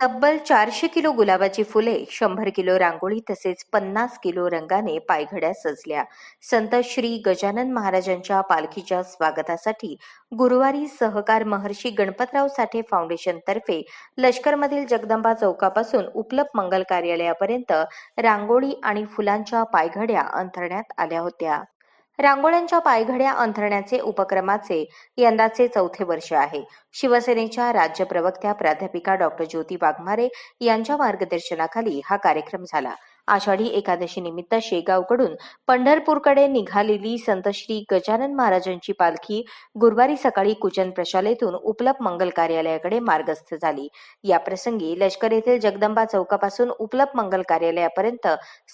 तब्बल चारशे किलो गुलाबाची फुले शंभर किलो रांगोळी तसेच पन्नास किलो रंगाने पायघड्या सजल्या. संत श्री गजानन महाराजांच्या पालखीच्या स्वागतासाठी गुरुवारी सहकार महर्षी गणपतराव साठे फाउंडेशन तर्फे लष्करमधील जगदंबा चौकापासून उपलब्ध मंगल कार्यालयापर्यंत रांगोळी आणि फुलांच्या पायघड्या अंथरण्यात आल्या होत्या. रांगोळ्यांच्या पायघड्या अंथरण्याचे उपक्रमाचे यंदाचे चौथे वर्ष आहे. शिवसेनेच्या राज्य प्रवक्त्या प्राध्यापिका डॉक्टर ज्योती वाघमारे यांच्या मार्गदर्शनाखाली हा कार्यक्रम झाला. आषाढी एकादशी निमित्त शेगावकडून पंढरपूरकडे निघालेली संत श्री गजानन महाराजांची पालखी गुरुवारी सकाळी कुचन प्रशालेतून उपलब्ध मंगल कार्यालयाकडे मार्गस्थ झाली. या प्रसंगी लष्कर येथील जगदंबा चौकापासून उपलब्ध मंगल कार्यालयापर्यंत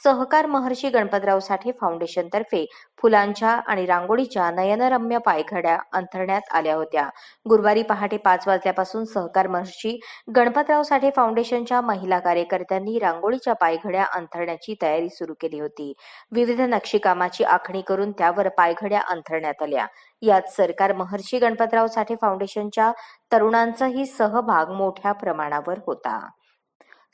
सहकार महर्षी गणपतराव साठे फाउंडेशन तर्फे फुलांच्या आणि रांगोळीच्या नयनरम्य पायघड्या अंथरण्यात आल्या होत्या. गुरुवारी पहाटे पाच वाजल्यापासून सहकार महर्षी गणपतराव साठे फाउंडेशनच्या महिला कार्यकर्त्यांनी रांगोळीच्या पायघड्या अंथरण्याची तयारी सुरू केली होती. विविध नक्षीकामाची आखणी करून त्यावर पायघड्या अंथरण्यात आल्या. यात सरकार महर्षी गणपतराव साठे फाउंडेशनच्या तरुणांचाही सहभाग मोठ्या प्रमाणावर होता.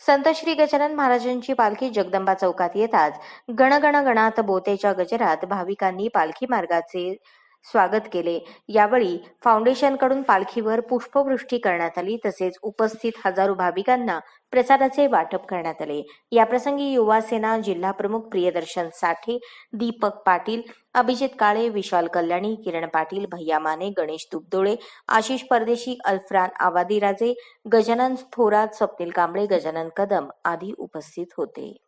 संत श्री गजानन महाराजांची पालखी जगदंबा चौकात येताच गणगण गणात बोतेच्या गजरात भाविकांनी पालखी मार्गाचे स्वागत केले. यावेळी फाउंडेशनकडून पालखीवर पुष्पवृष्टी करण्यात आली तसेच उपस्थित हजारो भाविकांना प्रसादाचे वाटप करण्यात आले. याप्रसंगी युवा सेना जिल्हा प्रमुख प्रियदर्शन साठे दीपक पाटील अभिजित काळे विशाल कल्याणी किरण पाटील भैया माने गणेश तुपदोळे आशिष परदेशी अल्फ्रान आवादीराजे गजानन थोरात स्वप्नील कांबळे गजानन कदम आदी उपस्थित होते.